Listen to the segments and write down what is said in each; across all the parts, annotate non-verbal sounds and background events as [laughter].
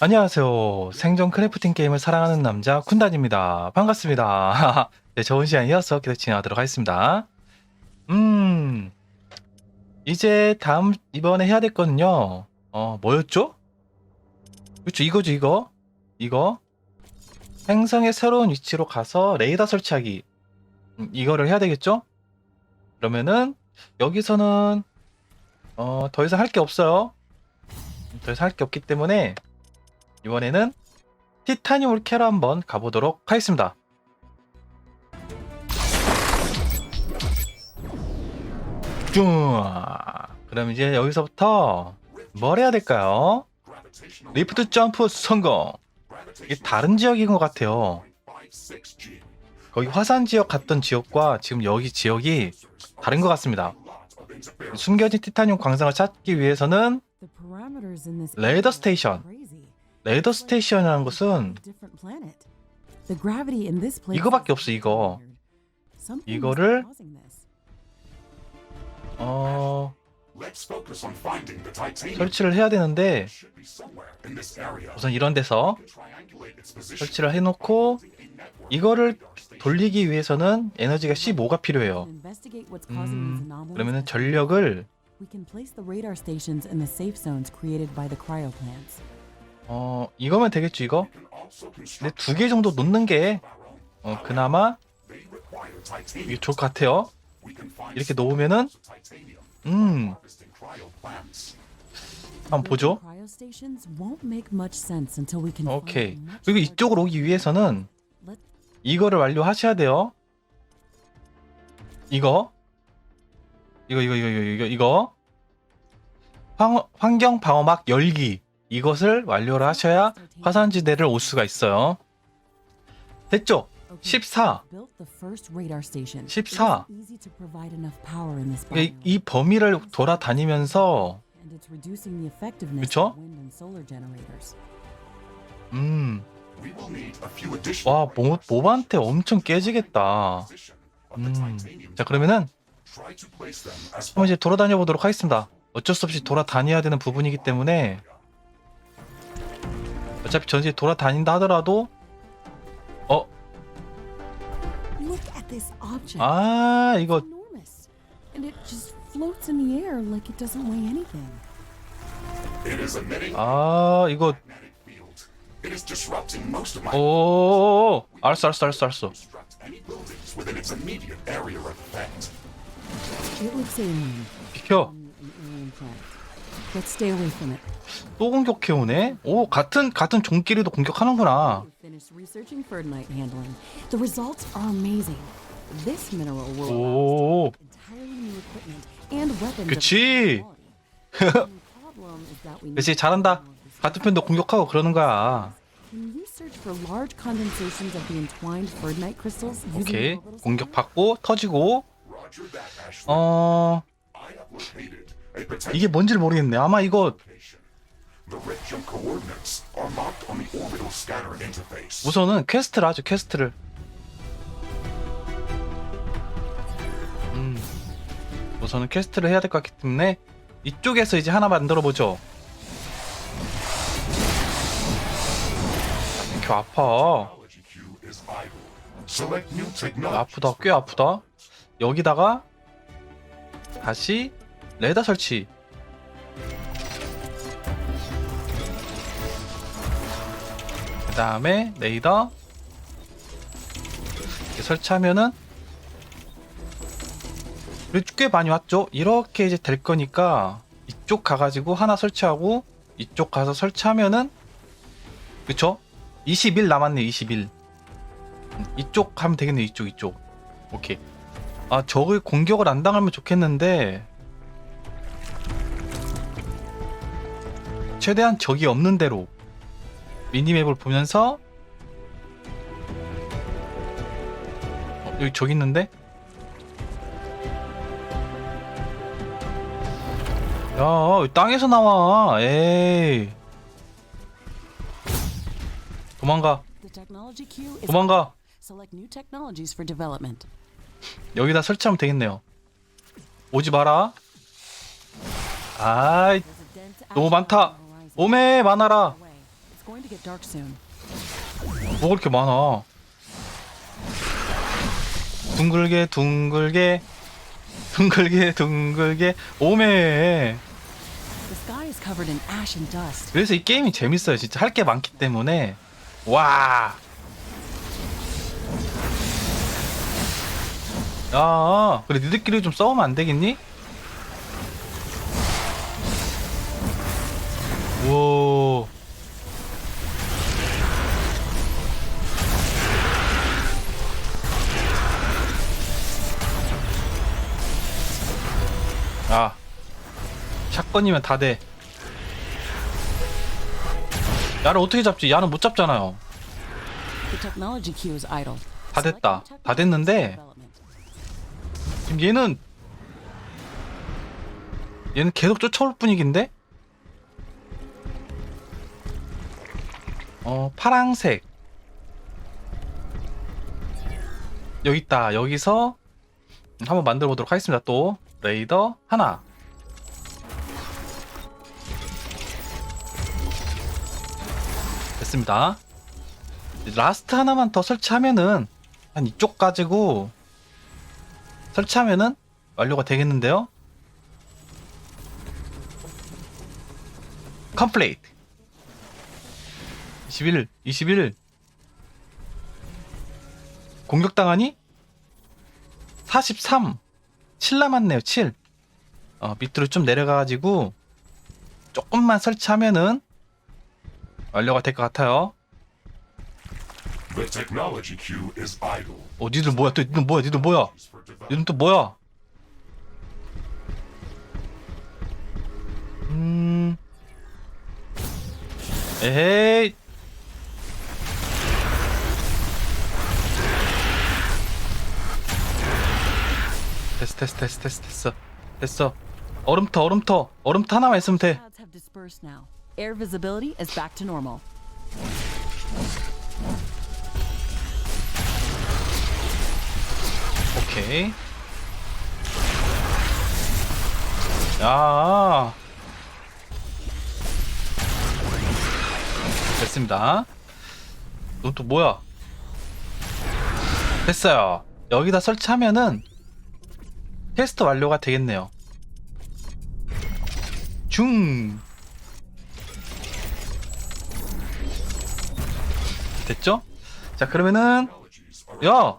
안녕하세요. 생존 크래프팅 게임을 사랑하는 남자 쿤단입니다. 반갑습니다. [laughs] 네, 좋은 시간 이어서 계속 진행하도록 하겠습니다. 음, 이제 다음 이번에 해야 될 거는요. 어, 뭐였죠? 그렇죠, 이거죠, 이거. 이거. 행성의 새로운 위치로 가서 레이더 설치하기. 음, 이거를 해야 되겠죠? 그러면은 여기서는 어, 더 이상 할 게 없어요. 더 이상 할 게 없기 때문에 이번에는 티타늄을 캐러 한번 가보도록 하겠습니다. 쭉. 그럼 이제 여기서부터 뭘 해야 될까요? 리프트 점프 성공. 이게 다른 지역인 것 같아요. 거기 화산 지역 갔던 지역과 지금 여기 지역이 다른 것 같습니다. 숨겨진 티타늄 광상을 찾기 위해서는 레이더 스테이션. 레이더 스테이션이라는 것은 이거밖에 없어 이거. 이거를 어 설치를 해야 되는데 우선 이런 데서 설치를 해놓고 이거를 돌리기 위해서는 에너지가 15가 필요해요. 음, 그러면은 전력을 어 이거면 되겠죠 이거? 근데 두 개 정도 놓는 게 어, 그나마 이게 좋을 것 같아요. 이렇게 놓으면은 음 한번 보죠. 오케이. 그리고 이쪽으로 오기 위해서는 이거를 완료하셔야 돼요. 이거 이거 이거 이거 이거 이거 황, 환경 방어막 열기 이것을 완료를 하셔야 화산지대를 올 수가 있어요. 됐죠? 14. 14. 이, 이 범위를 돌아다니면서 그쵸? 음, 와 모, 모반테 엄청 깨지겠다. 음, 자 그러면은 한번 이제 돌아다녀 보도록 하겠습니다. 어쩔 수 없이 돌아다녀야 되는 부분이기 때문에 어차피 전지 돌아다닌다 하더라도 어, 아 이거. 아 이거 오 알았어 알았어 알았어 알았어. 비켜. Let's stay away from it. 또 공격해 오네 오 같은 같은 종끼리도 공격하는구나 Finished researching Ferdinite handling. The results are amazing. This mineral will allow 오 entirely new equipment and weapons. of 그치. high quality. The problem is that we 그치 need 잘한다 of this 같은 편도 공격하고 그러는 거야 Can you search for large condensations of the entwined Ferdinite crystals using 오케이 orbital 공격 받고 터지고 어 이게 뭔지를 모르겠네. 아마 이거 우선은 퀘스트를 하죠 퀘스트를. 음 우선은 퀘스트를 해야 될 것 같기 때문에 이쪽에서 이제 하나 만들어 보죠. 이렇게 아파. 아프다. 꽤 아프다. 여기다가 다시 레더 설치. 그 다음에 레이더. 이렇게 설치하면은 꽤 많이 왔죠? 이렇게 이제 될 거니까 이쪽 가가지고 하나 설치하고 이쪽 가서 설치하면은 그쵸? 21 남았네 21 이쪽 하면 되겠네 이쪽 이쪽. 오케이. 아 적을 공격을 안 당하면 좋겠는데 최대한 적이 없는 대로 미니맵을 보면서 어, 여기 적 있는데 야 땅에서 나와 에이 도망가 도망가. 여기다 설치하면 되겠네요. 오지 마라. 아이, 너무 많다. 오메 많아라. 뭐가 그렇게 많아? 둥글게 둥글게 둥글게 둥글게 오메. 그래서 이 게임이 재밌어요. 진짜 할 게 많기 때문에. 와. 야, 그래 니들끼리 좀 싸우면 안 되겠니? 오. 아, 샷건이면 다 돼. 야를 어떻게 잡지? 야는 못 잡잖아요. 다 됐다. 다 됐는데 지금 얘는 얘는 계속 쫓아올 분위기인데? 어 파랑색 여기 있다. 여기서 한번 만들어 보도록 하겠습니다. 또 레이더 하나. 됐습니다. 라스트 하나만 더 설치하면은 한 이쪽 가지고 설치하면은 완료가 되겠는데요. 컴플레이트 21 21 공격당하니 43 7 남았네요 7 어, 밑으로 좀 내려가가지고 조금만 설치하면은 완료가 될 것 같아요. 어 니들 뭐야 또 니들 뭐야 니들 뭐야. 얘는 또 뭐야? 음. 에헤이. 됐어, 됐어, 됐어, 됐어, 됐어. 됐어. 얼음터, 얼음터. 얼음터 하나만 있으면 돼. Clouds have dispersed now. Air visibility is back to normal. 오케이. 야. 됐습니다. 이건 또 뭐야? 됐어요. 여기다 설치하면은 테스트 완료가 되겠네요. 중. 됐죠? 자, 그러면은 야!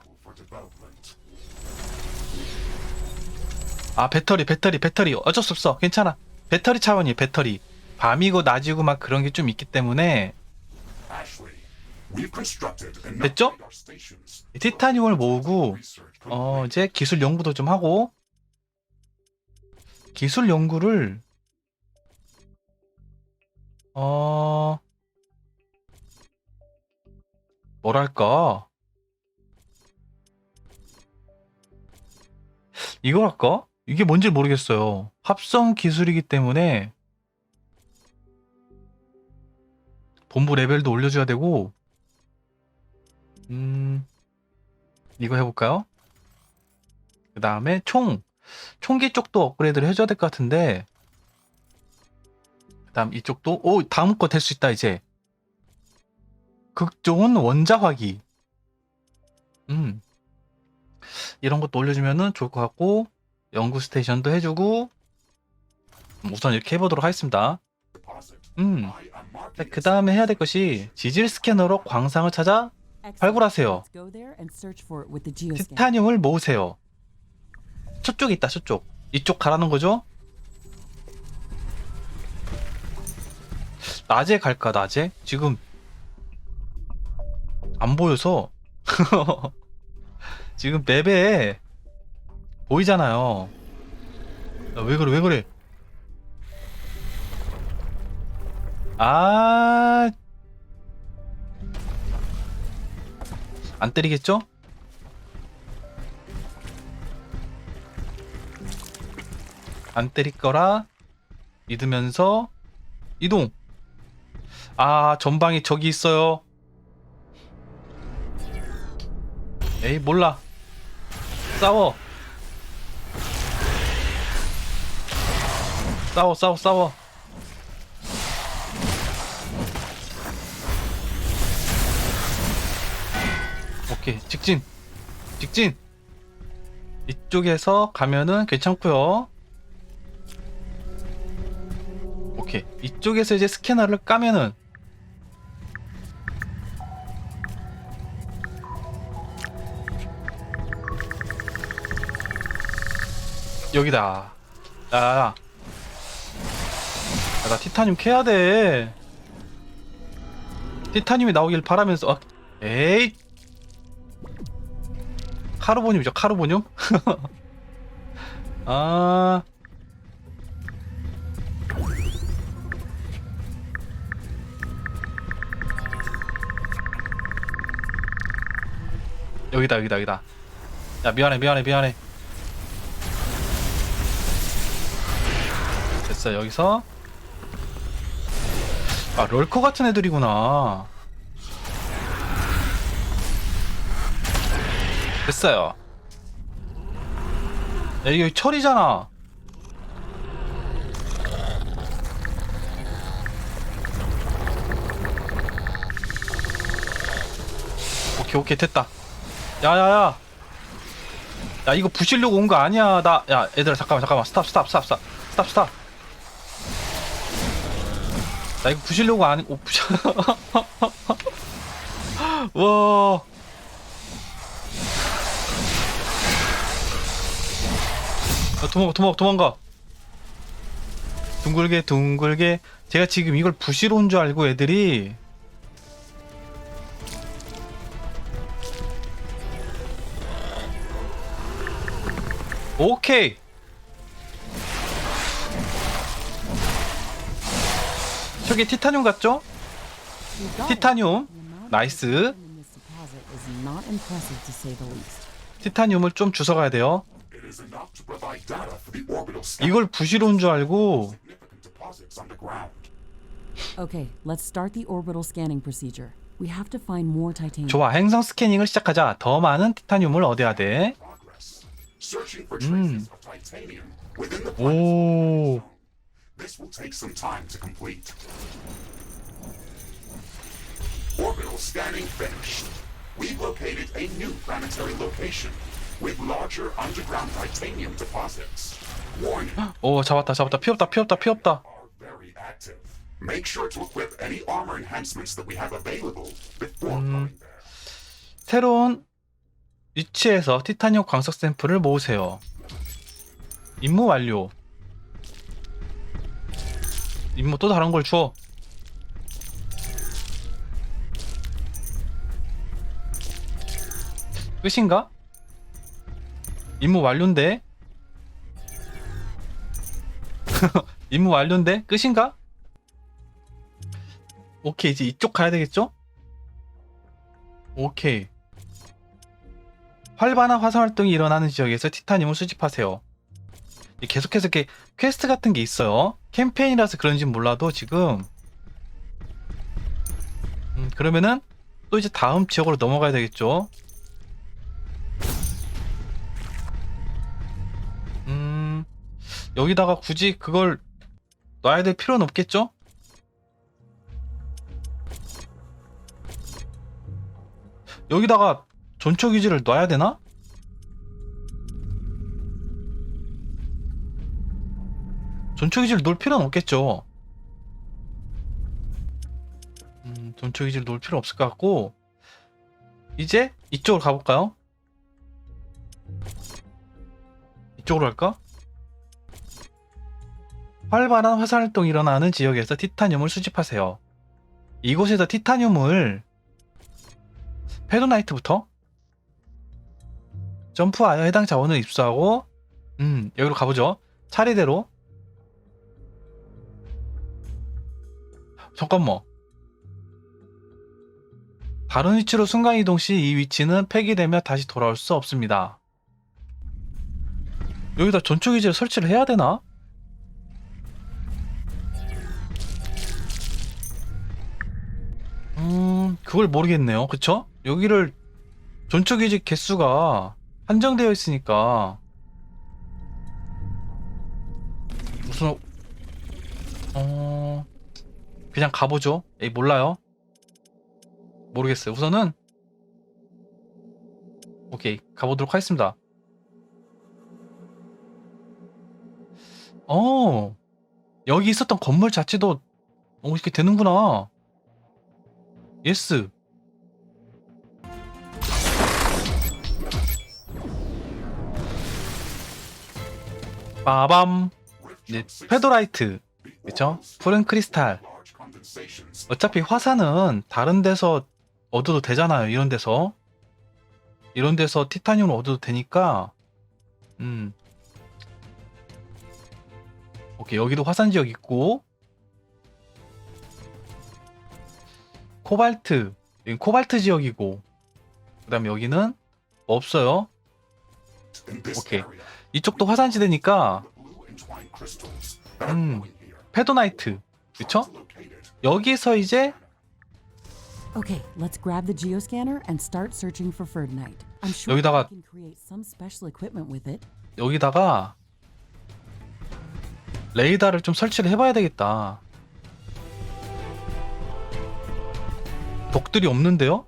아 배터리 배터리 배터리 어쩔 수 없어 괜찮아 배터리 차원이 배터리 밤이고 낮이고 막 그런 게 좀 있기 때문에 됐죠? 티타늄을 모으고 어 이제 기술 연구도 좀 하고 기술 연구를 어 뭐랄까 이걸 할까? 이게 뭔지 모르겠어요. 합성 기술이기 때문에 본부 레벨도 올려줘야 되고 음 이거 해볼까요? 그 다음에 총 총기 쪽도 업그레이드를 해줘야 될 것 같은데 그 다음 이쪽도 오 다음 거 될 수 있다 이제 극종은 원자화기 음 이런 것도 올려주면은 좋을 것 같고 연구 스테이션도 해주고 음, 우선 이렇게 해보도록 하겠습니다 deposit. 음 I am marking 그 다음에 해야 될 것이 지질 스캐너로 광상을 찾아. 발굴하세요. 티타늄을 모으세요. 저쪽 있다, 저쪽. 이쪽 가라는 거죠? 낮에 갈까, 낮에? 지금 안 보여서 [laughs] 지금 맵에 보이잖아요. 야, 왜 그래, 왜 그래? 아, 안 때리겠죠? 안 때릴 거라 믿으면서 이동. 아 전방에 적이 있어요. 에이 몰라. 싸워. 싸워 싸워 싸워. 오케이 직진 직진 이쪽에서 가면은 괜찮고요 오케이 이쪽에서 이제 스캐너를 까면은 여기다. 야야야 야, 나 티타늄 캐야 돼. 티타늄이 나오길 바라면서 아, 에이. 카르보늄이죠 카르보늄? [laughs] 아 여기다 여기다 여기다. 야 미안해 미안해 미안해. 됐어 여기서. 아 럴커 같은 애들이구나. 됐어요. 야 이게 철이잖아. 오케이 오케이 됐다 야야야. 야 이거 부시려고 온 거 아니야. 나 야 얘들아 잠깐만 잠깐만. 스탑 스탑 스탑 스탑. 스탑 스탑. 나 이거 부시려고 아니 오 부셔. [laughs] 와. 야, 도망가 도망가 도망가. 둥글게 둥글게. 제가 지금 이걸 부시러 온줄 알고 애들이 오케이 저게 티타늄 같죠? 티타늄 나이스. 티타늄을 좀 주워가야 돼요. 이걸 부시러 온줄 알고. Okay, let's start the orbital scanning procedure. We have to find more titanium. 좋아 행성 스캐닝을 시작하자 더 많은 티타늄을 얻어야 돼. Searching for traces of titanium within the planet's 오. This will take some time to complete. Orbital scanning finished. We've located a new planetary location with larger underground titanium deposits. Warning, [gasps] 오 잡았다 잡았다 피 없다 피 없다 피 없다 are very active. Make sure to equip any armor enhancements that we have available before going there. 새로운 위치에서 티타늄 광석 샘플을 모으세요 임무 완료 임무 또 다른 걸 줘. 끝인가? 임무 완료인데? [laughs] 임무 완료인데? 끝인가? 오케이 이제 이쪽 가야 되겠죠? 오케이 활발한 화산 활동이 일어나는 지역에서 티타늄을 수집하세요. 이 계속해서 이렇게 퀘스트 같은 게 있어요. 캠페인이라서 그런지 몰라도 지금 음, 그러면은 또 이제 다음 지역으로 넘어가야 되겠죠. 음 여기다가 굳이 그걸 놔야 될 필요는 없겠죠? 여기다가 전초 기지를 놔야 되나? 전초 기지를 놓을 필요는 없겠죠. 음, 전초 기지를 놓을 필요 없을 것 같고 이제 이쪽으로 가볼까요? 이쪽으로 갈까? 활발한 화산 활동이 일어나는 지역에서 티타늄을 수집하세요. 이곳에서 티타늄을 페도나이트부터 점프하여 해당 자원을 입수하고 음 여기로 가보죠. 차례대로. 잠깐만 다른 위치로 순간이동 시 이 위치는 폐기되며 다시 돌아올 수 없습니다. 여기다 전초기지를 설치를 해야 되나? 음 그걸 모르겠네요. 그쵸? 여기를 전초기지 개수가 한정되어 있으니까 무슨 어 그냥 가보죠. 에이 몰라요. 모르겠어요. 우선은 오케이 가보도록 하겠습니다. 어 여기 있었던 건물 자체도 어 이렇게 되는구나. 예스. 빠밤. 네, 페도라이트, 그쵸? 푸른 크리스탈. 어차피 화산은 다른 데서 얻어도 되잖아요. 이런 데서. 이런 데서 티타늄을 얻어도 되니까. 음. 오케이. 여기도 화산 지역 있고. 코발트. 여기 코발트 지역이고. 그 다음에 여기는 없어요. in this 오케이. 이쪽도 are 음. 페도나이트. 그쵸? 여기서 이제 Okay, let's grab the geoscanner and start searching for Ferdinite. I'm sure 여기다가- we can create some special equipment with it. 여기다가 레이더를 좀 설치를 해봐야 되겠다. 독들이 없는데요?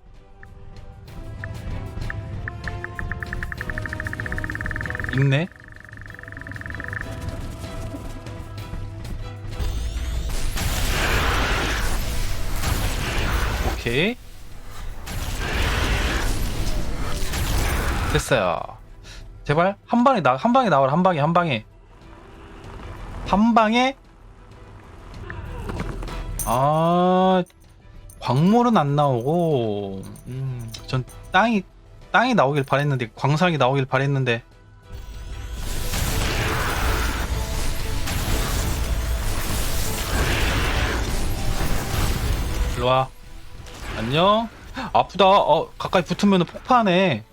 있네. 오케이. 됐어요. 제발 한 방에 나 한 방에 나와라 한 방에 한 방에 한 방에 아 광물은 안 나오고 음, 전 땅이 땅이 나오길 바랬는데 광석이 나오길 바랬는데 일로와 안녕? 아프다. 어 가까이 붙으면 폭파하네.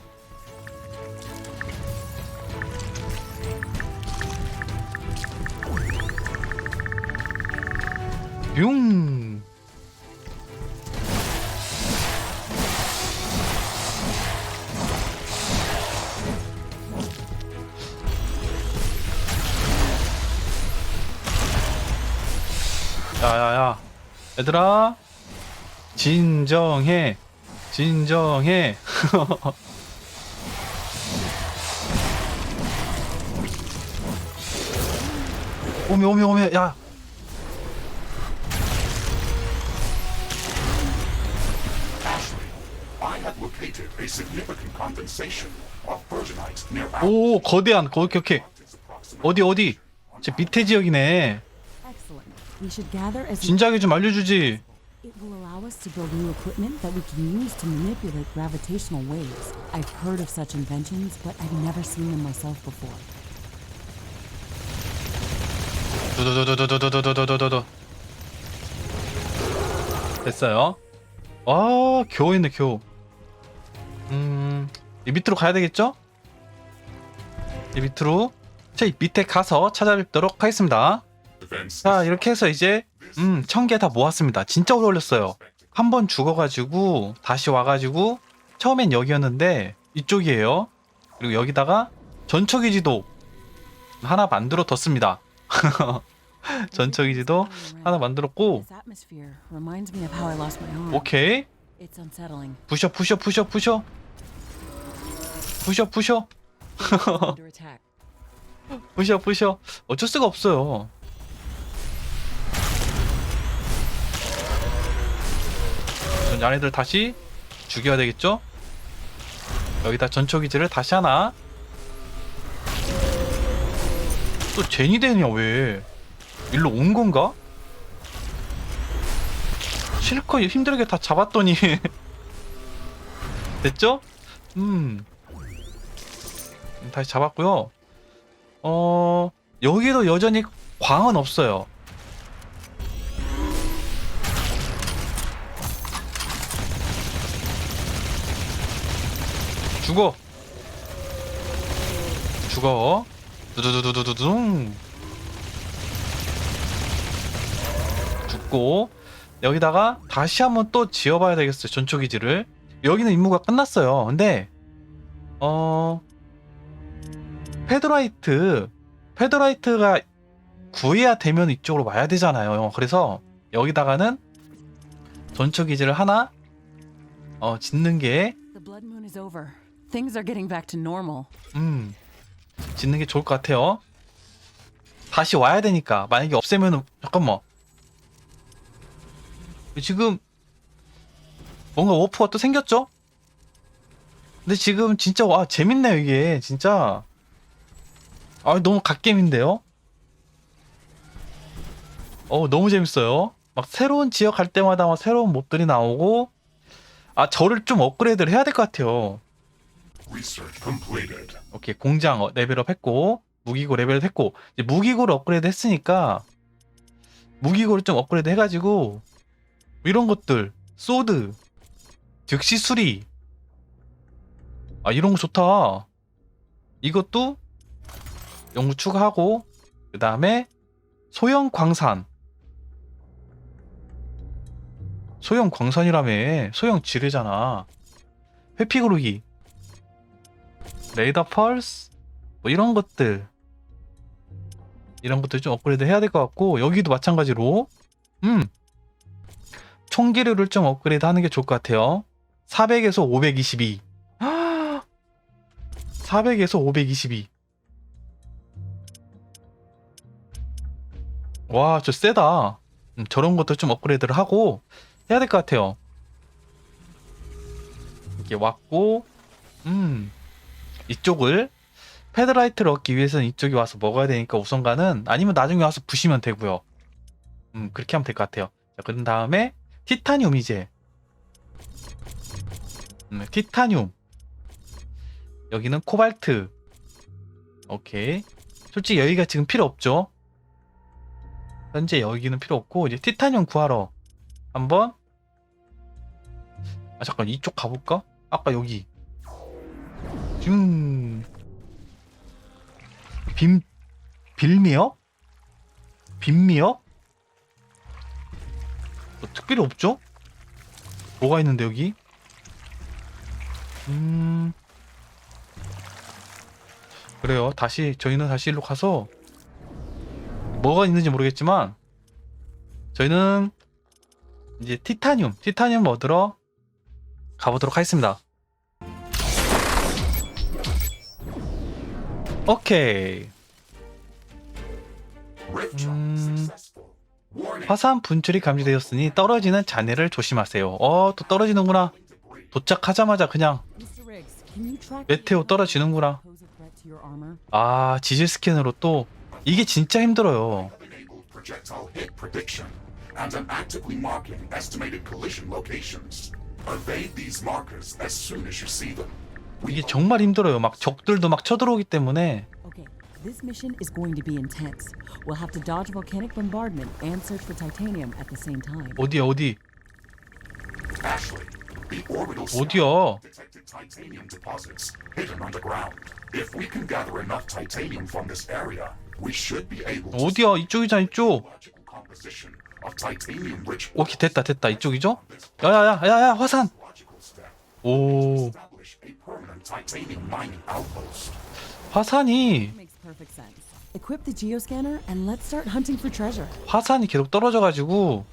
융. 야야야. 얘들아 진정해 진정해 오메 오메 오메 야 오 거대한 거 오케이 오케이 어디 어디 저 밑에 지역이네 진작에 좀 알려주지 It will allow us to build new equipment that we can use to manipulate gravitational waves. I've heard of such inventions, but I've never seen them myself before. 도도도도도도도도도도도 됐어요 아 겨우 있네 겨우 음 이 밑으로 가야 되겠죠? 이 밑으로 자, 이 밑에 가서 찾아뵙도록 하겠습니다 자 이렇게 해서 이제 음 천 개 다 모았습니다. 진짜 오래 걸렸어요. 한 번 죽어가지고 다시 와가지고 처음엔 여기였는데 이쪽이에요. 그리고 여기다가 전초기지도 하나 만들어 뒀습니다. [laughs] 전초기지도 하나 만들었고. 오케이. 부셔 부셔 부셔 부셔. 부셔 부셔. [laughs] 부셔 부셔. 어쩔 수가 없어요 얘네들 다시 죽여야 되겠죠? 여기다 전초기지를 다시 하나. 또 제니 되냐 왜? 일로 온 건가? 실컷 힘들게 다 잡았더니. [laughs] 됐죠? 음. 다시 잡았고요. 어 여기도 여전히 광은 없어요. 죽어. 죽어. 두두두두두둥. 죽고 여기다가 다시 한번 또 지어봐야 되겠어요. 전초기지를. 여기는 임무가 끝났어요. 근데 어 페드라이트 페드라이트가 구해야 되면 이쪽으로 와야 되잖아요. 그래서 여기다가는 전초 기지를 하나 어 짓는 게 Things are getting back to normal. 음, 짓는 게 좋을 것 같아요. 다시 와야 되니까 만약에 없애면은 잠깐만. 지금 뭔가 워프가 또 생겼죠? 근데 지금 진짜 와 재밌네요 이게 진짜. 아 너무 갓겜인데요? 어 너무 재밌어요. 막 새로운 지역 갈 때마다 막 새로운 몹들이 나오고 아 저를 좀 업그레이드를 해야 될 것 같아요. 오케이 공장 어, 레벨업 했고 무기고 레벨업 했고 이제 무기고를 업그레이드 했으니까 무기고를 좀 업그레이드 해가지고 이런 것들 소드 즉시 수리. 아 이런 거 좋다. 이것도 연구 추가하고 그 다음에 소형 광산. 소형 광산이라며. 소형 지뢰잖아. 회피 구르기 레이더 펄스? 뭐 이런 것들. 이런 것들 좀 업그레이드 해야 될 것 같고 여기도 마찬가지로 음 총기류를 좀 업그레이드 하는 게 좋을 것 같아요. 400에서 522 400에서 522 와, 저 세다. 음, 저런 것도 좀 업그레이드를 하고 해야 될 것 같아요. 이렇게 왔고, 음, 이쪽을 패드라이트를 얻기 위해서는 이쪽에 와서 먹어야 되니까 우선가는 아니면 나중에 와서 부시면 되고요. 음, 그렇게 하면 될 것 같아요. 자, 그런 다음에 티타늄 이제. 음, 티타늄. 여기는 코발트. 오케이. 솔직히 여기가 지금 필요 없죠. 현재 여기는 필요 없고 이제 티타늄 구하러 한번 아 잠깐 이쪽 가볼까? 아까 여기 음. 빔 빌미역? 빈미역? 뭐 특별히 없죠? 뭐가 있는데 여기? 음 그래요 다시 저희는 다시 일로 가서 뭐가 있는지 모르겠지만 저희는 이제 티타늄 티타늄 얻으러 가보도록 하겠습니다 오케이 음. 화산 분출이 감지되었으니 떨어지는 잔해를 조심하세요 어 또 떨어지는구나. 도착하자마자 그냥 메테오 떨어지는구나? 아 지질 스캔으로 또 이게 진짜 힘들어요 이게 정말 힘들어요 막 적들도 막 쳐들어오기 때문에 Okay, this mission is going to be intense. We'll have to dodge volcanic bombardment and search for titanium at the same time. 어디야 어디 Ashley, the orbital scan 어디야 detected titanium deposits hidden underground. If we can gather enough titanium from this area, we should be able to 어디야 이쪽이잖아 이쪽 logical composition of titanium-rich 오케이 됐다 됐다 이쪽이죠? 야야야 야야 화산 logical step. 오 화산이 Makes perfect sense. Equip the geoscanner and let's start hunting for treasure. 화산이 계속 떨어져가지고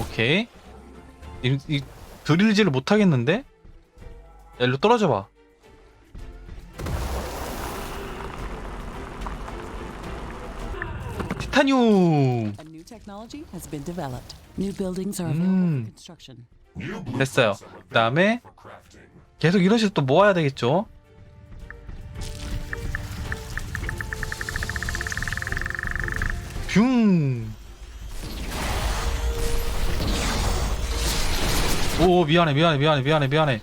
오케이 이, 이 드릴질을 못하겠는데? 야 일로 떨어져봐 티타늄 technology has been developed. New buildings are available Mm. for construction. 됐어요 blueprints are 그 다음에 available for crafting. 계속 이런 식으로 또 모아야 되겠죠 뷝오 미안해 미안해 미안해 미안해 미안해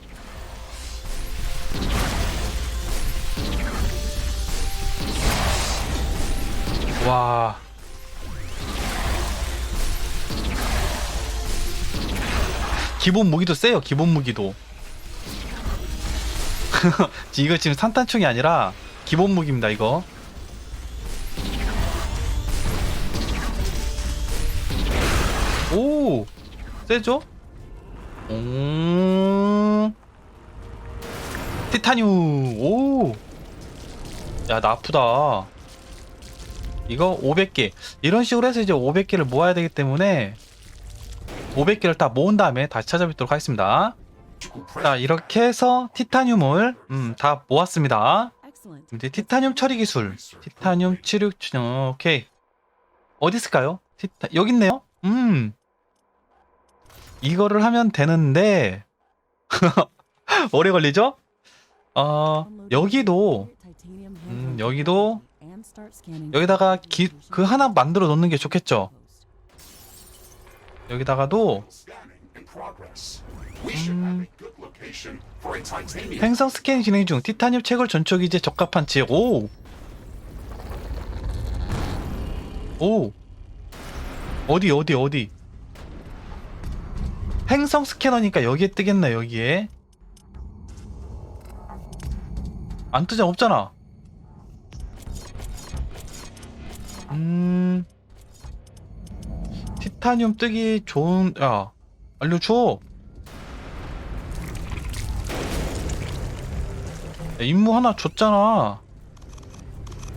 기본 무기도 세요 기본 무기도. [laughs] 이거 지금 산탄총이 아니라 기본 무기입니다 이거. 오! 세죠? 오 티타늄. 오야 나 아프다. 이거 500개. 이런 식으로 해서 이제 500개를 모아야 되기 때문에 500개를 다 모은 다음에 다시 찾아뵙도록 하겠습니다. 자 이렇게 해서 티타늄을 음, 다 모았습니다. 이제 티타늄 처리 기술, 티타늄 치료 어, 오케이 어디 있을까요? 티타 여기 있네요. 음 이거를 하면 되는데 [laughs] 오래 걸리죠? 어 여기도 음, 여기도 여기다가 기, 그 하나 만들어 놓는 게 좋겠죠. 여기다가도 titanium 행성 스캔 진행 중 티타늄 채굴 전초 기제 적합한 지역. 오. 오. 어디 어디 어디. 행성 스캐너니까 여기에 뜨겠네 여기에. 안 뜨잖아 없잖아. 음. 티타늄 뜨기 좋은 야 알려줘. 야, 임무 하나 줬잖아.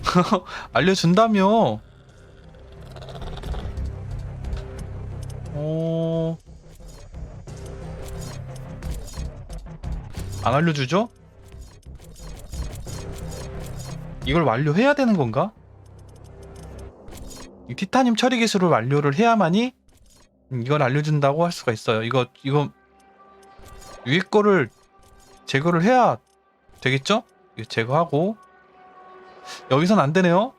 [laughs] 알려준다며. 어... 안 알려주죠? 이걸 완료해야 되는 건가? 이 티타늄 처리 기술을 완료를 해야만이 이걸 알려준다고 할 수가 있어요. 이거 이거 위에 거를 제거를 해야 되겠죠? 제거하고 여기선 안 되네요.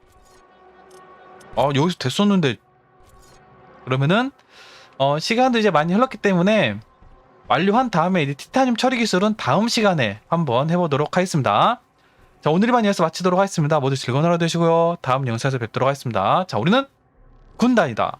아 여기서 됐었는데 그러면은 어 시간도 이제 많이 흘렀기 때문에 완료한 다음에 이제 티타늄 처리 기술은 다음 시간에 한번 해보도록 하겠습니다. 자 오늘 이만 이어서 마치도록 하겠습니다. 모두 즐거운 하루 되시고요. 다음 영상에서 뵙도록 하겠습니다. 자 우리는 군단이다.